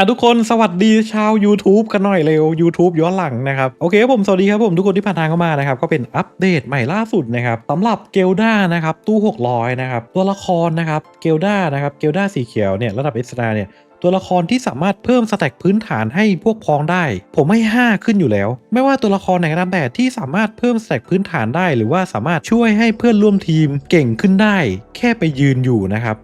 อะทุกคนสวัสดีชาว YouTube กันหน่อยเร็ว YouTube ย้อนหลังนะครับ โอเคครับผม สวัสดีครับผมทุกคนที่ผ่านทางเข้ามานะครับ ก็เป็นอัปเดตใหม่ล่าสุดนะครับสำหรับเกลดานะครับ ตู้ 600 นะครับ ตัวละครนะครับเกลดานะครับเกลดาสีเขียวเนี่ยระดับเอสตาเนี่ยตัวละครที่สามารถเพิ่มสแต็กพื้นฐานให้พวกพ้องได้ ผมให้ 5 ขึ้นอยู่แล้ว ไม่ว่าตัวละครไหนก็ตามแต่ที่สามารถเพิ่มสแต็กพื้นฐานได้ หรือว่าสามารถช่วยให้เพื่อนร่วมทีมเก่งขึ้นได้ แค่ไปยืนอยู่นะครับ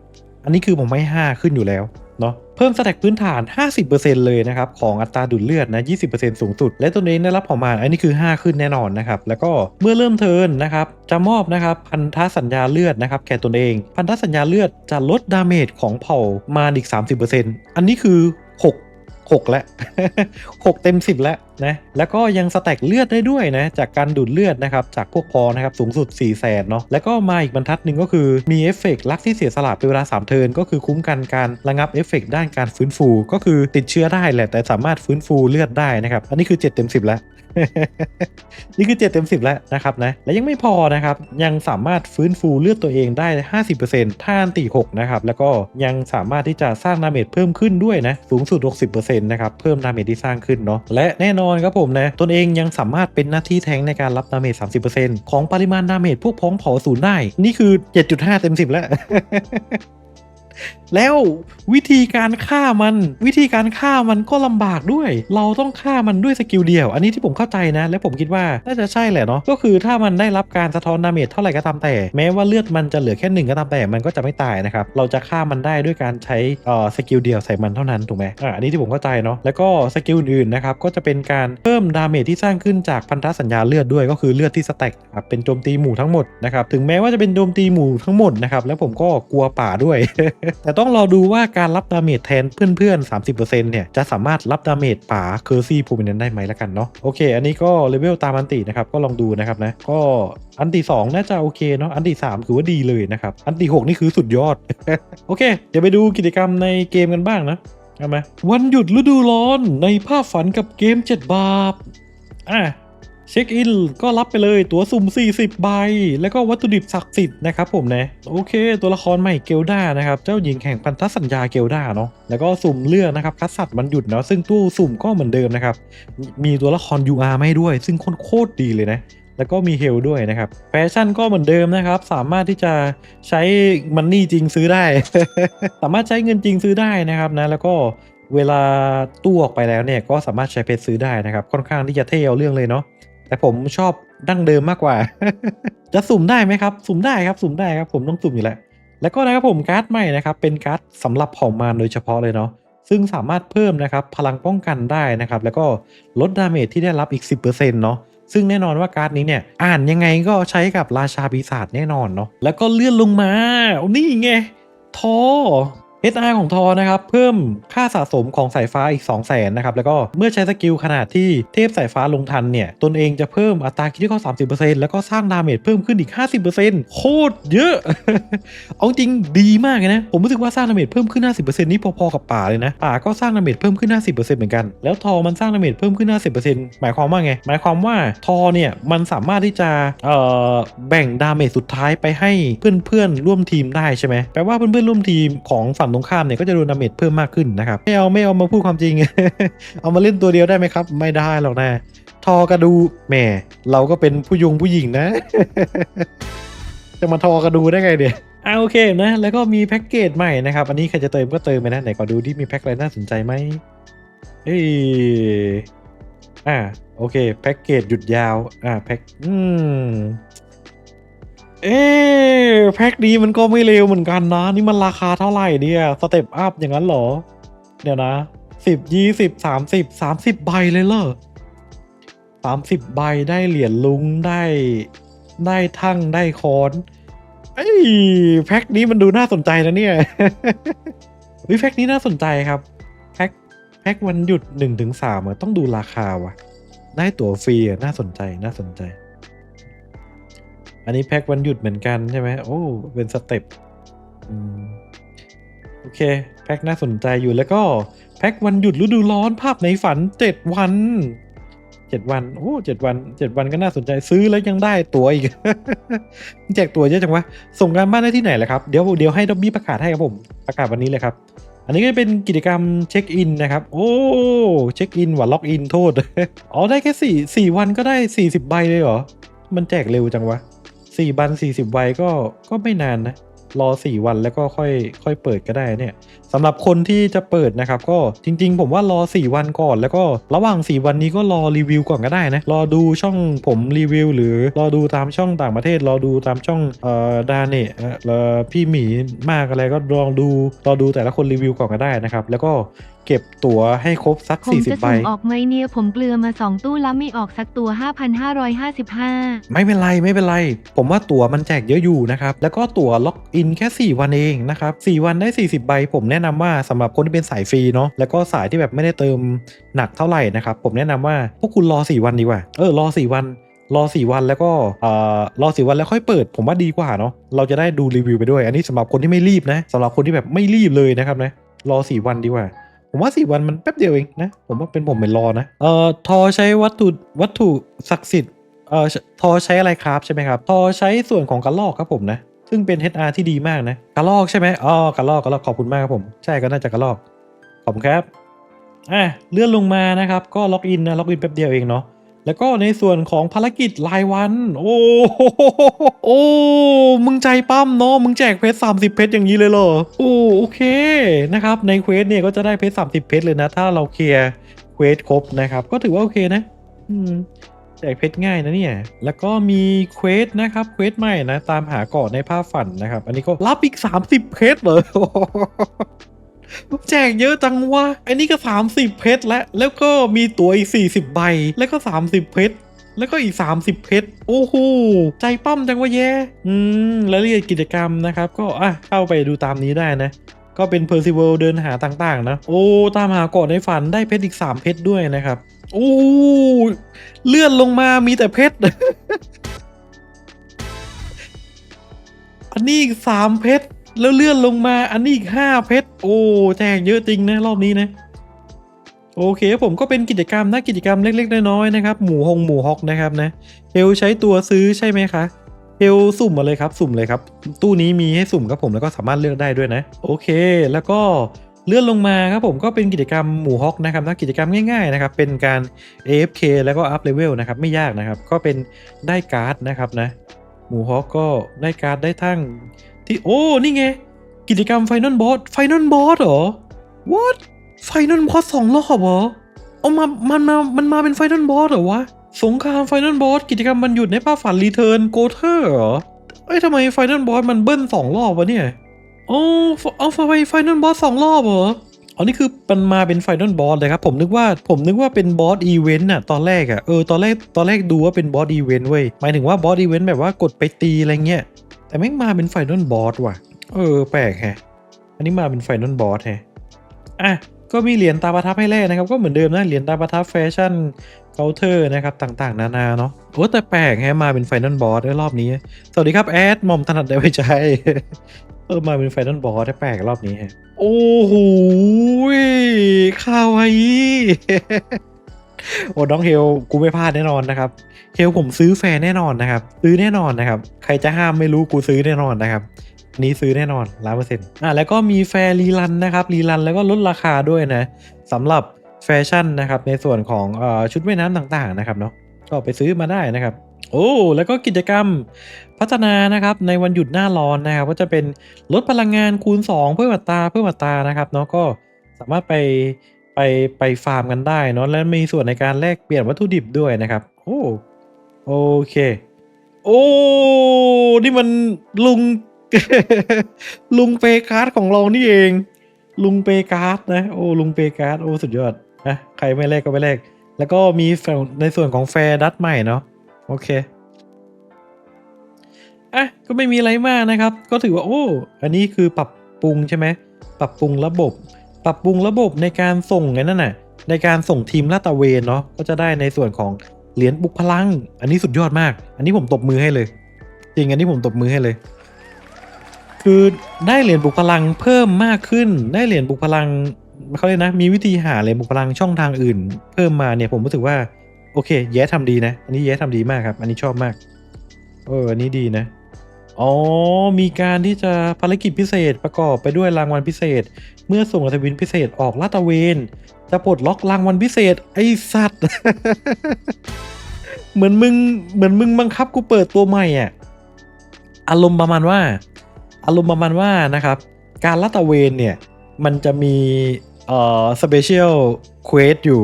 อันนี้คือผมให้ 5 ขึ้นอยู่แล้ว เนาะเพิ่มสแต็กพื้นฐาน 50%เลยนะครับ ของอัตราดูดเลือดนะ 20%สูงสุด และตัวเองได้รับของมาอันนี้คือ 5 ขึ้นแน่นอนนะครับ แล้วก็เมื่อเริ่มเทินนะครับ จะมอบนะครับพันธสัญญาเลือดนะครับแก่ตนเอง พันธสัญญาเลือดจะลดดาเมจของเผ่ามาอีก 30%อันนี้คือ 6 6 แล้ว6เต็ม 10 แล้ว นะแล้วก็ยังสแต็กเลือดได้ด้วยนะจากการดูดเลือดนะครับจากพวกพอนะครับสูงสุด 4 0 0แสนเนาะแล้วก็มาอีกบรรทัดหนึ่งก็คือมีเอฟเฟกต์รักที่เสียสละเป็นเวลา 3 เทินก็คือคุ้มกันการระงับเอฟเฟกต์ด้านการฟื้นฟู ก็คือติดเชื้อได้แหละแต่สามารถฟื้นฟูเลือดได้นะครับอันนี้คือ 7 เต็ม 10 แล้วนี่คือ7เต็ม10 แล้วนะครับนะและยังไม่พอนะครับยังสามารถฟื้นฟูเลือดตัวเองได้ 50%ท่าอันตี6นะครับแล้วก็ยังสามารถที่จะสร้างดาเมจเพิ่มขึ้นด้วยนะสูงสุด 60%นะครับเพิ่มดาเมจที่สร้างขึ้นเนาะและแน่นอนครับผมนะตนเองยังสามารถเป็นหน้าที่แทงในการรับดาเมจ 30%ของปริมาณดาเมจพวกพ้องเผาศูนย์ได้ นี่คือ 7.5 เต็ม 10 แล้ว แล้ววิธีการฆ่ามัน วิธีการฆ่ามันก็ลำบากด้วย เราต้องฆ่ามันด้วยสกิลเดียว อันนี้ที่ผมเข้าใจนะ และผมคิดว่าน่าจะใช่แหละเนาะก็คือถ้ามันได้รับการสะท้อนดาเมจเท่าไหร่ก็ตามแต่ แม้ว่าเลือดมันจะเหลือแค่หนึ่งก็ตามแต่มันก็จะไม่ตายนะครับเราจะฆ่ามันได้ด้วยการใช้เอ่อสกิลเดียวใส่มันเท่านั้นถูกไหมอ่าอันนี้ที่ผมเข้าใจเนาะแล้วก็สกิลอื่นๆนะครับก็จะเป็นการเพิ่มดาเมจที่สร้างขึ้นจากพันธสัญญาเลือดด้วยก็คือเลือดที่สแต็กครับเป็นโจมตีหมู่ทั้งหมดนะครับถึงแม้ว่าจะเป็นโจมตีหมู่ทั้งหมดนะครับแล้วผมก็กลัวป่าด้วยแต่ต้องรอดูว่าการรับดาเมจแทนเพื่อนๆ 30%เนี่ยจะสามารถรับดาเมจป่าเคอร์ซี่พูมินันได้ไหมละกันเนาะโอเค อันนี้ก็เลเวลตามอันตินะครับก็ลองดูนะครับนะก็อันติ2น่าจะโอเคเนาะอันติ3ถือว่าดีเลยนะครับอันติ6นี่คือสุดยอด โอเค เดี๋ยวไปดูกิจกรรมในเกมกันบ้างนะเอามวันหยุดฤดูร้อนในภาพฝันกับเกม 7 บาปอะ เช็คอินก็รับไปเลยตั๋วสุ่ม 40 ใบ แล้วก็วัตถุดิบศักดิ์สิทธิ์นะครับผมนะ โอเค ตัวละครใหม่เกลดานะครับ เจ้าหญิงแห่งพันธสัญญาเกลดาเนาะ แล้วก็สุ่มเลือกนะครับ คัดสัตมันหยุดเนาะ ซึ่งตู้สุ่มก็เหมือนเดิมนะครับ มีตัวละคร UR ไม่ด้วย ซึ่งโคตรดีเลยนะแล้วก็มีเฮลด้วยนะครับ แฟชั่นก็เหมือนเดิมนะครับ สามารถที่จะใช้มันนี่จริงซื้อได้ สามารถใช้เงินจริงซื้อได้นะครับนะ แล้วก็เวลาตู้ออกไปแล้วเนี่ยก็สามารถใช้เพชรซื้อได้นะครับ ค่อนข้างที่จะเท่เอาเรื่องเลยเนาะ แต่ผมชอบดั้งเดิมมากกว่า จะสุ่มได้ไหมครับ สุ่มได้ครับ สุ่มได้ครับ ผมต้องสุ่มอยู่แล้ว แล้วก็นะครับผมการ์ดใหม่นะครับ เป็นการ์ดสำหรับเผ่ามารโดยเฉพาะเลยเนาะ ซึ่งสามารถเพิ่มนะครับพลังป้องกันได้นะครับ แล้วก็ลดดาเมจที่ได้รับอีก 10%เนาะ ซึ่งแน่นอนว่าการ์ดนี้เนี่ย อ่านยังไงก็ใช้กับราชาปีศาจแน่นอนเนาะ แล้วก็เลื่อนลงมาอนี่ไงทอ SR ของทอนะครับเพิ่มค่าสะสมของสายฟ้าอีก 2 0 0แสนนะครับแล้วก็เมื่อใช้สกิลขนาดที่เทพสายฟ้าลงทันเนี่ยตนเองจะเพิ่มอัตราคิดที่ข้อ30%แล้วก็สร้างดาเมจเพิ่มขึ้นอีก 50%โคตรเยอะ เอาจริงดีมากเลยนะ ผมรู้สึกว่าสร้างดาเมจเพิ่มขึ้น 50%นี่พอๆกับป่าเลยนะป่าก็สร้างดาเมจเพิ่มขึ้น 50%เหมือนกันแล้วทอมันสร้างดาเมจเพิ่มขึ้น 50%หมายความว่าไง หมายความว่าทอเนี่ยมันสามารถที่จะเอ่อแบ่งดาเมจสุดท้ายไปให้เพื่อนๆร่วมทีมได้ใช่ไหมแปลว่าเพื่อนๆร่วมทีมของฝั่งตรงข้ามเนี่ยก็จะโดนดาเมจเพิ่มมากขึ้นนะครับ ไม่เอาไม่เอามาพูดความจริง เอามาเล่นตัวเดียวได้ไหมครับ ไม่ได้หรอกนะ ทอกระดูแหมเราก็เป็นผู้ยงผู้หญิงนะ จะมาทอกระดูได้ไงเดี๋ยอ่าโอเคนะ แล้วก็มีแพ็กเกจใหม่นะครับ อันนี้ใครจะเติมก็เติมไปนะ ไหนขอดูที่มีแพ็กอะไรน่าสนใจไหมเอ้ยอ่า โอเค แพ็กเกจหยุดยาว อ่า แพ็ก อืม เอ๊ะแพ็กนี้มันก็ไม่เลวเหมือนกันนะ นี่มันราคาเท่าไหร่เนี่ยสเต็ปอัพอย่างนั้นเหรอ เดี๋ยวนะสิบยี่สิบสามสิบสามสิบใบเลยเหรอสามสิบใบได้เหรียญลุงได้ได้ทั้งได้คอนเอ้ยแพ็คนี้มันดูน่าสนใจนะเนี่ยวิแพ็คนี้น่าสนใจครับแพ็คแพ็ควันหยุดหนึ่งถึงสามอะต้องดูราคาว่ะ ได้ตั๋วฟรีน่าสนใจน่าสนใจ อันนี้แพ็ควันหยุดเหมือนกันใช่ไหมโอ้เป็นสเต็ปโอเค แพ็คน่าสนใจอยู่แล้วก็แพ็ควันหยุดฤดูร้อนภาพในฝันเจ็ดวันเจ็ดวันโอ้เจ็ดวันเจ็ดวันก็น่าสนใจซื้อแล้วยังได้ตัวอีกแจกตัวเยอะจังวะส่งการบ้านได้ที่ไหนล่ะครับเดี๋ยวเดี๋ยวให้ดอบบี้ประกาศให้ครับผมประกาศวันนี้เลยครับ อันนี้ก็เป็นกิจกรรมเช็คอินนะครับ โอ้เช็คอินว่ะล็อกอินโทษอ๋อได้แค่สี่สี่วันก็ได้40ใบเลยเหรอมันแจกเร็วจังวะ สี่บัน40ใบก็ก็ไม่นานนะ รอ4วันแล้วก็ค่อยค่อยเปิดก็ได้เนี่ยสำหรับคนที่จะเปิดนะครับ ก็จริง ๆ ผมว่ารอ4วันก่อนแล้วก็ระหว่าง4วันนี้ก็รอรีวิวก่อนก็ได้นะ รอดูช่องผมรีวิว หรือรอดูตามช่องต่างประเทศ รอดูตามช่องเอ่อดาเน่เอ่อแล้วพี่หมีมากอะไรก็ลองดูรอดูแต่ละคนรีวิวก่อนก็ได้นะครับ แล้วก็ เก็บตั๋วให้ครบสัก ผมจะ40 ใบ สุ่มออกไหมเนี่ยผมเกลือมา2ตู้แล้วไม่ออกสักตัว 5,555 ไม่เป็นไรไม่เป็นไร ผมว่าตั๋วมันแจกเยอะอยู่นะครับ แล้วก็ตั๋วล็อกอินแค่ 4 วันเองนะครับ 4 วันได้ 40 ใบ ผมแนะนำว่าสำหรับคนที่เป็นสายฟรีเนาะแล้วก็สายที่แบบไม่ได้เติมหนักเท่าไหร่นะครับ ผมแนะนำว่าพวกคุณรอ 4 วันดีกว่า เออรอ 4 วัน รอ 4 วันแล้วก็เอ่อรอ 4 วันแล้วค่อยเปิด ผมว่าดีกว่าเนาะเราจะได้ดูรีวิวไปด้วย อันนี้สำหรับคนที่ไม่รีบนะสำหรับคนที่แบบไม่รีบเลยนะครับนะรอ 4 วันดีกว่า ผมว่าสี่วันมันแป๊บเดียวเองนะ ผมว่าเป็นผมเป็นรอนะ เอ่อทอใช้วัตถุวัตถุศักดิ์สิทธิ์ เอ่อทอใช้อะไรครับใช่ไหมครับ ทอใช้ส่วนของกระลอกครับผมนะ ซึ่งเป็น HR ที่ดีมากนะกระลอกใช่ไหมอ๋อกระลอกกระลอกขอบคุณมากครับผม ใช่ก็น่าจะกระลอก ขอบคุณครับ อะเลื่อนลงมานะครับ ก็ล็อกอินนะ ล็อกอินแป๊บเดียวเองเนาะ แล้วก็ในส่วนของภารกิจรายวัน โอ้โหโอ้มึงใจปั้มเนาะมึงแจกเพชรสามสิบเพชรอย่างนี้เลยเหรอโอ้โอเคนะครับในเควสเนี่ยก็จะได้เพชรสามสิบเพชรเลยนะ ถ้าเราเคลียร์เควสครบนะครับ ก็ถือว่าโอเคนะ อืมแจกเพชรง่ายนะเนี่ย แล้วก็มีเควสนะครับ เควสใหม่นะ ตามหาเกาะในภาพฝันนะครับ อันนี้ก็รับอีก 30 เพชรเลย แจกเยอะจังวะอันนี้ก็ 30 เพชรแล้วแล้วก็มีตั๋วอีก 40 ใบ แล้วก็ 30 เพชร แล้วก็อีก 30 เพชร โอ้โห ใจปั้มจังวะแย่อืมแล้วเรียนกิจกรรมนะครับ ก็อะเข้าไปดูตามนี้ได้นะก็เป็น p e r c i v a l เดินหาต่างๆ นะ โอ้ ตามหาเกาะในฝันได้เพชรอีก 3 เพชรด้วยนะครับ โอ้เลื่อนลงมามีแต่เพชร อันนี้อีกสามเพชร แล้วเลื่อนลงมาอันนี้อีกห้าเพชร โอ้แจกเยอะจริงนะรอบนี้นะโอเคผมก็เป็นกิจกรรมนะกิจกรรมเล็กๆน้อยๆนะครับหมูฮงหมูฮอกนะครับนะเฮลใช้ตัวซื้อใช่ไหมคะเฮลสุ่มมาเลยครับสุ่มเลยครับ ตู้นี้มีให้สุ่มครับผมแล้วก็สามารถเลือกได้ด้วยนะ โอเค แล้วก็เลื่อนลงมาครับผมก็เป็นกิจกรรมหมูฮอกนะครับนะกิจกรรมง่ายๆนะครับเป็นการ AFK แล้วก็อัพเลเวลนะครับไม่ยากนะครับ ก็เป็นได้การ์ดนะครับนะหมูฮอกก็ได้การ์ดได้ทั้ง ที่โอ้ นี่ไง กิจกรรมไฟนอลบอสไฟนอลบอสเหรอ what ไฟนอลบอสสองรอบเหรอเอามามันมามันมาเป็นไฟนอลบอสเหรอวะสงครามไฟนอลบอสกิจกรรมมันหยุดในป้าฝันรีเทิร์นโกเทอร์เหรอเอ้ยทำไมไฟนอลบอสมันเบิ้ลสองรอบวะเนี่ยโอ้เอาไฟไฟนอลบอสสองรอบเหรออ๋อนี่คือมันมาเป็นไฟนอลบอสเลยครับ ผมนึกว่าผมนึกว่าเป็นบอสอีเวนต์อะตอนแรกอะเออตอนแรกตอนแรกดูว่าเป็นบอสอีเวนต์เว้ยหมายถึงว่าบอสอีเวนต์แบบว่ากดไปตีอะไรเงี้ย แต่แม่งมาเป็นไฟนอลบอสว่ะ เออ แปลกแฮะ อันนี้มาเป็นไฟนอลบอสแฮะ อะ ก็มีเหรียญตาประทับให้แลกนะครับ ก็เหมือนเดิมนะ เหรียญตาประทับแฟชั่นเคาน์เตอร์นะครับ ต่างๆ นานาเนาะ โอ้แต่แปลกแฮะ มาเป็นไฟนอลบอสในรอบนี้ สวัสดีครับแอดหมอมถนัดได้ไว้ใจเออมาเป็นไฟนอลบอสแปลกรอบนี้ฮะ โอ้โหคาวาอี โอ้น้องเฮลกูไม่พลาดแน่นอนนะครับเฮลผมซื้อแฟร์แน่นอนนะครับ ซื้อแน่นอนนะครับ ใครจะห้ามไม่รู้กูซื้อแน่นอนนะครับนี้ซื้อแน่นอนร้อยเปอร์เซ็นต์อะแล้วก็มีแฟร์รีรันนะครับรีรันแล้วก็ลดราคาด้วยนะสำหรับแฟชั่นนะครับในส่วนของออชุดว่ายน้ำต่างๆนะครับเนาะก็ไปซื้อมาได้นะครับ โอ้แล้วก็กิจกรรมพัฒนานะครับในวันหยุดหน้าร้อนนะครับก็จะเป็นลดพลังงานคูณ 2 เพิ่มอัตราเพิ่มอัตรานะครับเนาะก็สามารถไป ไปไปฟาร์มกันได้เนาะและมีส่วนในการแลกเปลี่ยนวัตถุดิบด้วยนะครับ โอ้โอเค โอ้นี่มันลุง ลุงเปการ์ดของเรานี่เอง ลุงเปการ์ดนะโอ้ลุงเปการ์ดโอ้สุดยอดนะใครไม่แลกก็ไม่แลกแล้วก็มีในส่วนของแฟร์ดัตใหม่เนาะโอเคอะก็ไม่มีอะไรมากนะครับ ก็ถือว่าโอ้ อันนี้คือปรับปรุงใช่ไหมปรับปรุงระบบ ปรับปรุงระบบในการส่งไงนั่นน่ะ ในการส่งทีมลาตะเวนเนาะก็จะได้ในส่วนของเหรียญบุกพลัง อันนี้สุดยอดมาก อันนี้ผมตบมือให้เลย จริงอันนี้ผมตบมือให้เลย คือได้เหรียญบุกพลังเพิ่มมากขึ้น ได้เหรียญบุกพลังเขาเลยกนะ มีวิธีหาเหรียญบุกพลังช่องทางอื่น เพิ่มมาเนี่ยผมรู้สึกว่า โอเค แย้ทำดีนะ อันนี้แย้ทำดีมากครับ อันนี้ชอบมาก เออ อันนี้ดีนะ อ๋อ มีการที่จะภารกิจพิเศษประกอบไปด้วยรางวัลพิเศษ เมื่อส่งอัศวินพิเศษออกลาดตระเวน จะปลดล็อกรางวัลพิเศษ ไอสัตว์ เหมือนมึงเหมือนมึงบังคับกูเปิดตัวใหม่อะอารมณ์ประมาณว่า อารมณ์ประมาณว่านะครับ การลาดตระเวนเนี่ย มันจะมีเอ่อสเปเชียลเควสอยู่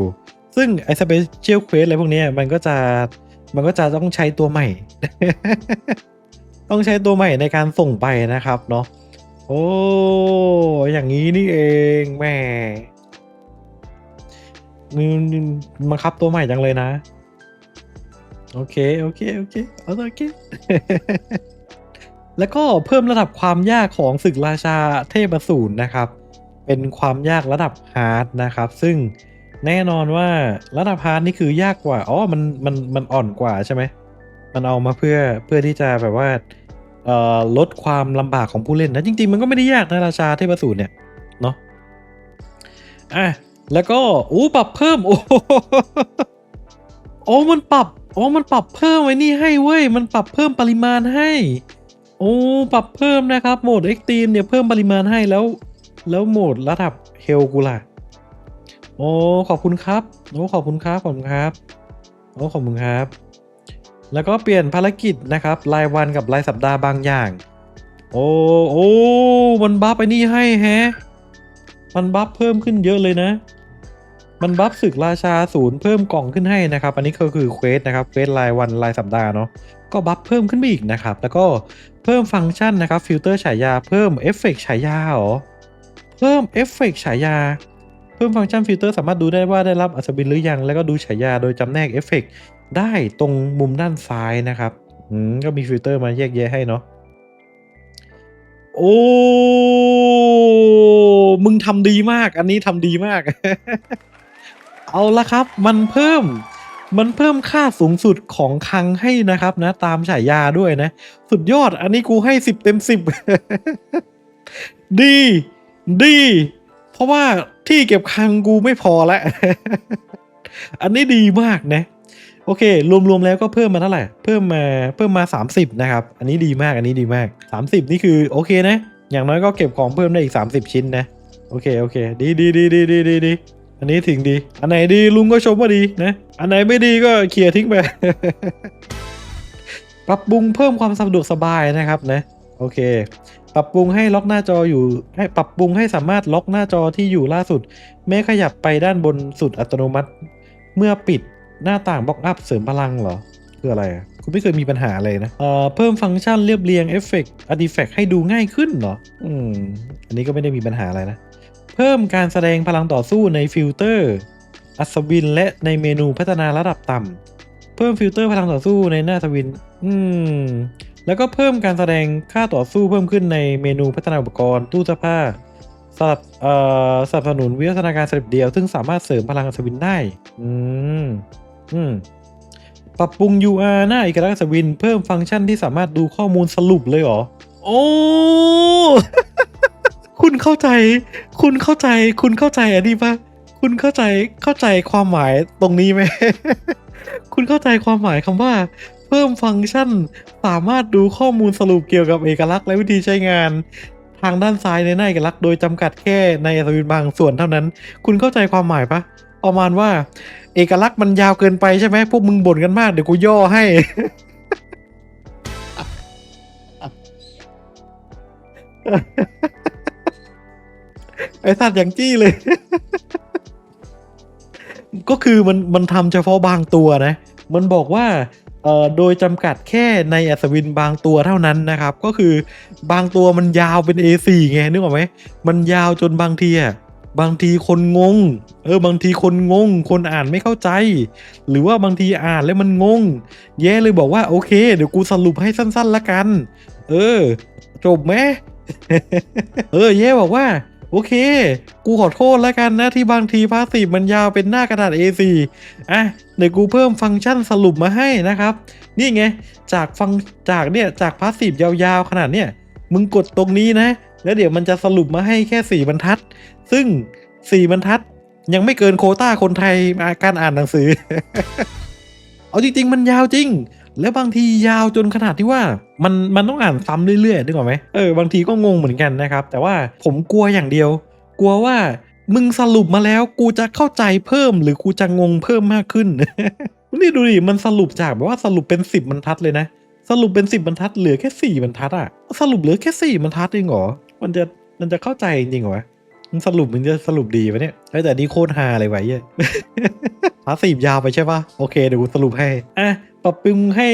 ซึ่งไอสเปเชียลเควสอะไรพวกนี้มันก็จะมันก็จะต้องใช้ตัวใหม่ ต้องใช้ตัวใหม่ในการส่งไปนะครับเนาะโอ้อย่างนี้นี่เองแม่นี่นี่มาคับตัวใหม่จังเลยนะ โอเค โอเค โอเคเอาโอเค แล้วก็เพิ่มระดับความยากของศึกราชาเทพสูรนะครับ เป็นความยากระดับฮาร์ดนะครับ ซึ่งแน่นอนว่าระดับฮาร์ดนี่คือยากกว่า อ๋อ มัน มัน มันอ่อนกว่าใช่ไหม มันเอามาเพื่อ เพื่อที่จะแบบว่า ลดความลำบากของผู้เล่นนะ จริง ๆ มันก็ไม่ได้ยากนะราชาเทพสูตรเนี่ยเนาะอะแล้วก็อู้ปรับเพิ่ม โอ้โหโอ้มันปรับโอ้มันปรับเพิ่มไว้นี่ให้เว้ยมันปรับเพิ่มปริมาณให้ โอ้ปรับเพิ่มนะครับโหมด Extreme เนี่ยเพิ่มปริมาณให้แล้ว แล้วโหมดระดับเฮลกูล่ะโอ้ขอบคุณครับโอ้ขอบคุณครับขอบคุณครับโอ้ขอบคุณครับ แล้วก็เปลี่ยนภารกิจนะครับ รายวันกับรายสัปดาห์บางอย่าง โอ้โอ้มันบัฟไปนี่ให้แฮะ มันบัฟเพิ่มขึ้นเยอะเลยนะ มันบัฟศึกราชาศูนย์เพิ่มกล่องขึ้นให้นะครับ อันนี้ก็คือเควสนะครับเควสรายวันรายสัปดาห์เนาะก็บัฟเพิ่มขึ้นไปอีกนะครับ แล้วก็เพิ่มฟังก์ชันนะครับฟิลเตอร์ฉายาเพิ่มเอฟเฟกต์ฉายาเหรอเพิ่มเอฟเฟกต์ฉายาเพิ่มฟังก์ชันฟิลเตอร์สามารถดูได้ว่าได้รับอัศวินหรือยัง แล้วก็ดูฉายาโดยจำแนกเอฟเฟกต์ ได้ตรงมุมด้านซ้ายนะครับก็มีฟิลเตอร์มาแยกแยะให้เนาะโอ้ มึงทำดีมาก อันนี้ทำดีมาก เอาละครับ มันเพิ่ม มันเพิ่มค่าสูงสุดของคังให้นะครับนะ ตามฉายาด้วยนะ สุดยอด อันนี้กูให้สิบเต็มสิบ ดี ดี เพราะว่าที่เก็บคังกูไม่พอแล้ว อันนี้ดีมากนะ โอเค รวมๆแล้วก็เพิ่มมาเท่าไหร่ เพิ่มมาเพิ่มมา 30 นะครับ อันนี้ดีมากอันนี้ดีมาก 30 นี่คือโอเคนะ อย่างน้อยก็เก็บของเพิ่มได้อีก 30 ชิ้นนะ โอเคโอเค ดีดีดีดีดีดีดีอันนี้ถึงดี อันไหนดีลุงก็ชมว่าดีนะ อันไหนไม่ดีก็เคลียร์ทิ้งไป ปรับปรุงเพิ่มความสะดวกสบายนะครับนะ โอเค ปรับปรุงให้ล็อกหน้าจออยู่ให้ปรับปรุงให้สามารถล็อกหน้าจอที่อยู่ล่าสุด แม้ขยับไปด้านบนสุดอัตโนมัติ เมื่อปิด หน้าต่างบล็อกอัพเสริมพลังเหรอ คืออะไรคุณไม่เคยมีปัญหาเลยนะเอ่อเพิ่มฟังก์ชันเรียบเรียงเอฟเฟกต์อาร์ติแฟกต์ให้ดูง่ายขึ้นเหรอ อืม อันนี้ก็ไม่ได้มีปัญหาอะไรนะ เพิ่มการแสดงพลังต่อสู้ในฟิลเตอร์ อัศวินและในเมนูพัฒนาระดับต่ำเพิ่มฟิลเตอร์พลังต่อสู้ในหน้าอัศวิน อืม แล้วก็เพิ่มการแสดงค่าต่อสู้เพิ่มขึ้นในเมนูพัฒนาอุปกรณ์ตู้เสื้อผ้า สลับเอ่อสนับสนุนวิวัฒนาการสเต็ปเดียว ซึ่งสามารถเสริมพลังอัศวินได้ อืม อืม ปรับปรุง UR หน้าเอกลักษณ์อัศวิน เพิ่มฟังก์ชันที่สามารถดูข้อมูลสรุปเลยเหรอ โอ้ คุณเข้าใจ คุณเข้าใจ คุณเข้าใจอันนี้ปะคุณเข้าใจเข้าใจความหมายตรงนี้ไหม คุณเข้าใจความหมายคำว่า เพิ่มฟังก์ชัน สามารถดูข้อมูลสรุปเกี่ยวกับเอกลักษณ์และวิธีใช้งาน ทางด้านซ้ายในหน้าเอกลักษณ์โดยจำกัดแค่ในอัศวินบางส่วนเท่านั้น คุณเข้าใจความหมายปะประมาณว่า เอกลักษณ์มันยาวเกินไปใช่ไหมพวกมึงบ่นกันมากเดี๋ยวกูย่อให้ ไอสัตว์อย่างจี้เลย ก็คือมันมันทำเฉพาะบางตัวนะ มันบอกว่า เอ่อโดยจำกัดแค่ในอัศวินบางตัวเท่านั้นนะครับ ก็คือบางตัวมันยาวเป็น A4 ไงนึกออกไหมมันยาวจนบางทีอะบางทีคนงง เออบางทีคนงง คนอ่านไม่เข้าใจ หรือว่าบางทีอ่านแล้วมันงง แย่เลยบอกว่าโอเค เดี๋ยวกูสรุปให้สั้นๆละกัน เออ จบไหมเออ แย่บอกว่า โอเค กูขอโทษแล้วกันนะที่บางทีพาสีมันยาวเป็นหน้ากระดาษ A4 อะเดี๋ยวกูเพิ่มฟังก์ชันสรุปมาให้นะครับ นี่ไง จากฟังจากเนี่ยจากพาสซีฟยาวๆขนาดเนี่ย มึงกดตรงนี้นะ แล้วเดี๋ยวมันจะสรุปมาให้แค่สี่บรรทัด ซึ่งสี่บรรทัด ยังไม่เกินโคต้าคนไทยมาการอ่านหนังสือ เอาจริงๆมันยาวจริง แล้วบางทียาวจนขนาดที่ว่ามันมันต้องอ่านซ้ำเรื่อยๆนึกออกไหมเออบางทีก็งงเหมือนกันนะครับ แต่ว่าผมกลัวอย่างเดียว กลัวว่ามึงสรุปมาแล้วกูจะเข้าใจเพิ่มหรือกูจะงงเพิ่มมากขึ้นนี่ดูดิมันสรุปจากแบบว่าสรุปเป็นสิบบรรทัดเลยนะ สรุปเป็นสิบบรรทัดเหลือแค่สี่บรรทัดอะสรุปเหลือแค่สี่บรรทัดเองเหรอมันจะมันจะเข้าใจจริงเหรอมันสรุปมันจะสรุปดีปะเนี่ยแต่นี่โคตรฮาเลยไวะเหี้ยพาสีบยาวไปใช่ปะโอเคเดี๋ยวกูสรุปให้อะ ปรับปรุงให้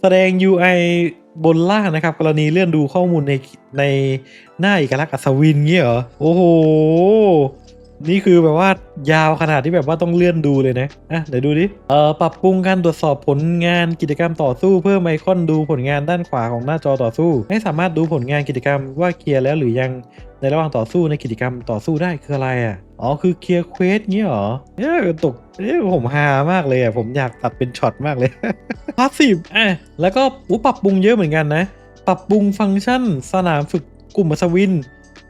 แสดง UI บนล่างนะครับ กรณีเลื่อนดูข้อมูลในในหน้าเอกลักษณ์อัศวินเงี้ยเหรอ โอ้โห นี่คือแบบว่ายาวขนาดที่แบบว่าต้องเลื่อนดูเลยนะ อะเดี๋ยวดูดิ เอ่อ ปรับปรุงการตรวจสอบผลงานกิจกรรมต่อสู้เพิ่มไอคอนดูผลงานด้านขวาของหน้าจอต่อสู้ ให้สามารถดูผลงานกิจกรรมว่าเคลียร์แล้วหรือยังในระหว่างต่อสู้ในกิจกรรมต่อสู้ได้คืออะไรอะ อ๋อ คือเคลียร์เควสเงี้ยเหรอเอ้ยตกเอ้ยผมฮามากเลยอะ ผมอยากตัดเป็นช็อตมากเลยพาสซีฟอะแล้วก็ปรับปรุงเยอะเหมือนกันนะ ปรับปรุงฟังก์ชันสนามฝึกกลุ่มอัศวิน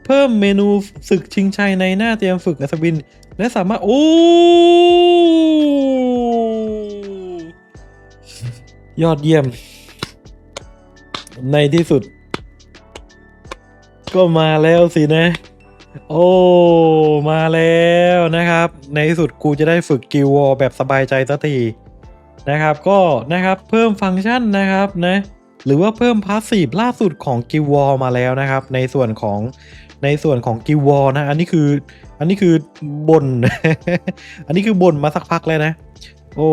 เพิ่มเมนูศึกชิงชัยในหน้าเตรียมฝึกอัศวิน และสามารถ โอ้ยอดเยี่ยม ในที่สุด ก็มาแล้วสินะ โอ้ มาแล้วนะครับ ในที่สุดกูจะได้ฝึกกิลวอลแบบสบายใจสักทีนะครับก็นะครับเพิ่มฟังก์ชันนะครับนะหรือว่าเพิ่มพาสซีฟล่าสุดของกิลวอลมาแล้วนะครับ ในส่วนของ ในส่วนของกิวอลนะ อันนี้คือ อันนี้คือบน อันนี้คือบนมาสักพักแล้วนะ โอ้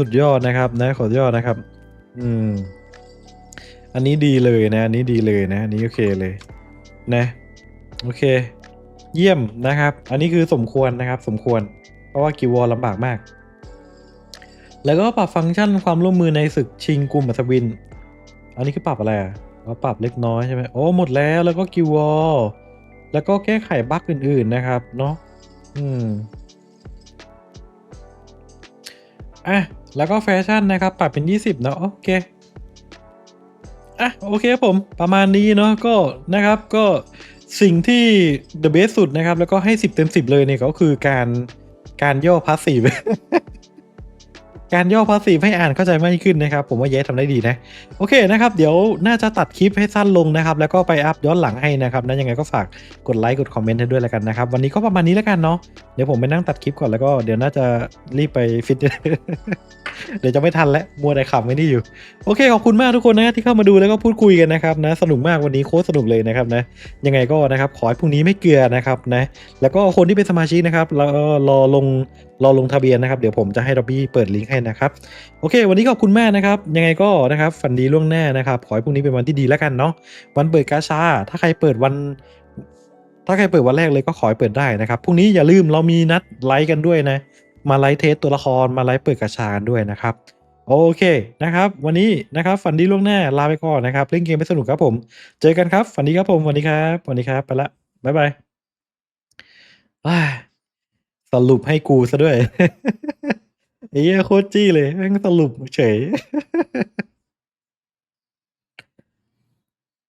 สุดยอดนะครับนะ ขอยอดนะครับ อืม อันนี้ดีเลยนะ อันนี้ดีเลยนะ อันนี้โอเคเลย นะ โอเค เยี่ยมนะครับ อันนี้คือสมควรนะครับ สมควร เพราะว่ากิวอลลำบากมาก แล้วก็ปรับฟังก์ชันความร่วมมือในศึกชิงกลุ่มอัศวิน อันนี้คือปรับอะไรอะว่าปรับเล็กน้อยใช่ไหมโอ้หมดแล้วแล้วก็กิวอล แล้วก็แก้ไขบั๊กอื่น ๆ นะครับ เนาะอืมอะ แล้วก็แฟชั่นนะครับ ปรับเป็น 20 เนาะโอเคอะโอเคครับผมประมาณนี้เนาะก็นะครับก็สิ่งที่ the best สุดนะครับ แล้วก็ให้ 10 เต็ม 10 เลยเนี่ยก็คือการการย่อพาสซีฟ การย่อพาสซีฟให้อ่านเข้าใจมากขึ้นนะครับ ผมว่าเย้ทำได้ดีนะ โอเคนะครับ เดี๋ยวน่าจะตัดคลิปให้สั้นลงนะครับ แล้วก็ไปอัพย้อนหลังให้นะครับ นั่นยังไงก็ฝากกดไลค์กดคอมเมนต์ให้ด้วยแล้วกันนะครับ วันนี้ก็ประมาณนี้แล้วกันเนาะเดี๋ยวผมไปนั่งตัดคลิปก่อนแล้วก็เดี๋ยวน่าจะรีบไปฟิต เดี๋ยวจะไม่ทันแล้วมัวแต่ขำไม่นี่อยู่ โอเคขอบคุณมากทุกคนนะที่เข้ามาดูแล้วก็พูดคุยกันนะครับนะสนุกมากวันนี้โค้ชสนุกเลยนะครับนะยังไงก็นะครับขอให้พรุ่งนี้ไม่เกลือนะครับนะแล้วก็คนที่เป็นสมาชิกนะครับรอรอลงรอลงทะเบียนนะครับเดี๋ยวผมจะให้ดอบบี้เปิดลิงก์ให้นะครับโอเค วันนี้ขอบคุณมากนะครับ ยังไงก็นะครับฝันดีล่วงหน้านะครับขอให้พรุ่งนี้เป็นวันที่ดีแล้วกันเนาะวันเปิดกาชา ถ้าใครเปิดวันถ้าใครเปิดวันแรกเลยก็ขอให้เปิดได้นะครับ พรุ่งนี้อย่าลืมเรามีนัดไลฟ์กันด้วยนะ มาไลฟ์เทสตัวละครมาไลฟ์เปิดกระชากันด้วยนะครับ โอเคนะครับ วันนี้นะครับฝันดีล่วงหน้าลาไปก่อนนะครับเล่นเกมไปสนุกครับผม เจอกันครับฝันดีครับผมสวัสดีครับสวัสดีครับไปละบ๊ายบายอ้ายสรุปให้กูซะด้วยไอ้เหี้ยโคตรจี้เลยแม่งสรุปเฉย